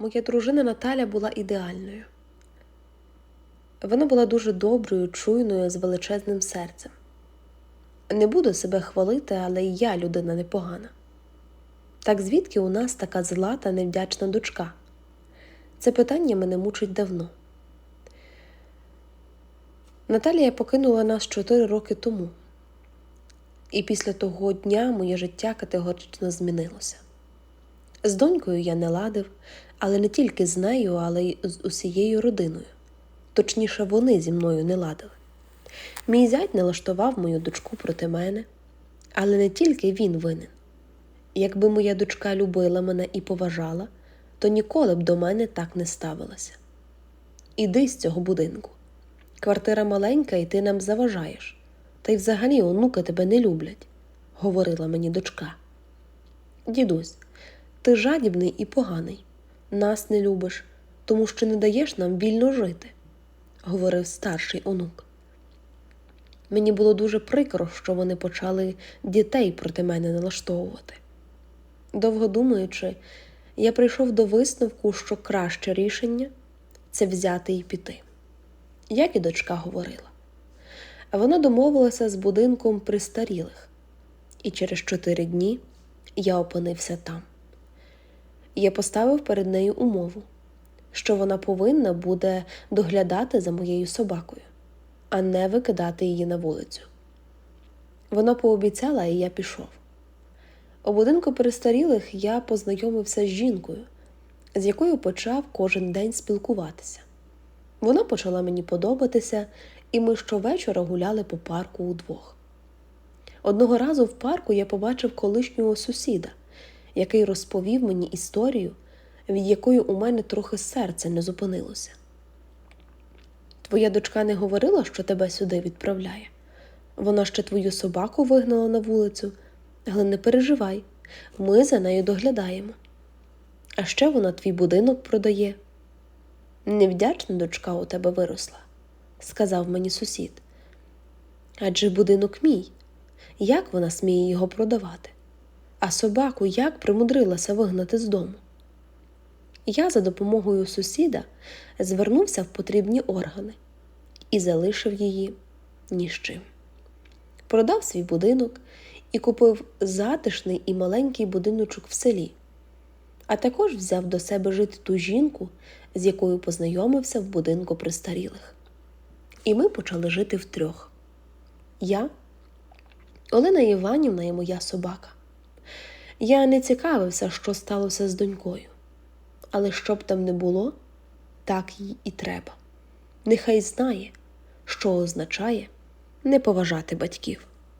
Моя дружина Наталя була ідеальною. Вона була дуже доброю, чуйною, з величезним серцем. Не буду себе хвалити, але і я людина непогана. Так звідки у нас така зла та невдячна дочка? Це питання мене мучить давно. Наталія покинула нас чотири роки тому, і після того дня моє життя категорично змінилося. З донькою я не ладив, але не тільки з нею, але й з усією родиною. Точніше, вони зі мною не ладили. Мій зять налаштував мою дочку проти мене, але не тільки він винен. Якби моя дочка любила мене і поважала, то ніколи б до мене так не ставилася. Іди з цього будинку. Квартира маленька, і ти нам заважаєш. Та й взагалі онуки тебе не люблять, говорила мені дочка. Дідусь, ти жадібний і поганий. Нас не любиш, тому що не даєш нам вільно жити, говорив старший онук. Мені було дуже прикро, що вони почали дітей проти мене налаштовувати. Довго думаючи, я прийшов до висновку, що краще рішення це взяти і піти. Як і дочка говорила. Вона домовилася з будинком престарілих, і через чотири дні я опинився там. Я поставив перед нею умову, що вона повинна буде доглядати за моєю собакою, а не викидати її на вулицю. Вона пообіцяла, і я пішов. У будинку перестарілих я познайомився з жінкою, з якою почав кожен день спілкуватися. Вона почала мені подобатися, і ми щовечора гуляли по парку удвох. Одного разу в парку я побачив колишнього сусіда, який розповів мені історію, від якої у мене трохи серце не зупинилося. Твоя дочка не говорила, що тебе сюди відправляє. Вона ще твою собаку вигнала на вулицю, але не переживай, ми за нею доглядаємо. А ще вона твій будинок продає. Невдячна дочка у тебе виросла, сказав мені сусід. Адже будинок мій. Як вона сміє його продавати? А собаку як примудрилася вигнати з дому? Я за допомогою сусіда звернувся в потрібні органи і залишив її ні з чим. Продав свій будинок і купив затишний і маленький будиночок в селі, а також взяв до себе жити ту жінку, з якою познайомився в будинку престарілих. І ми почали жити втрьох. Я, Олена Іванівна і моя собака. Я не цікавився, що сталося з донькою. Але що б там не було, так їй і треба. Нехай знає, що означає не поважати батьків.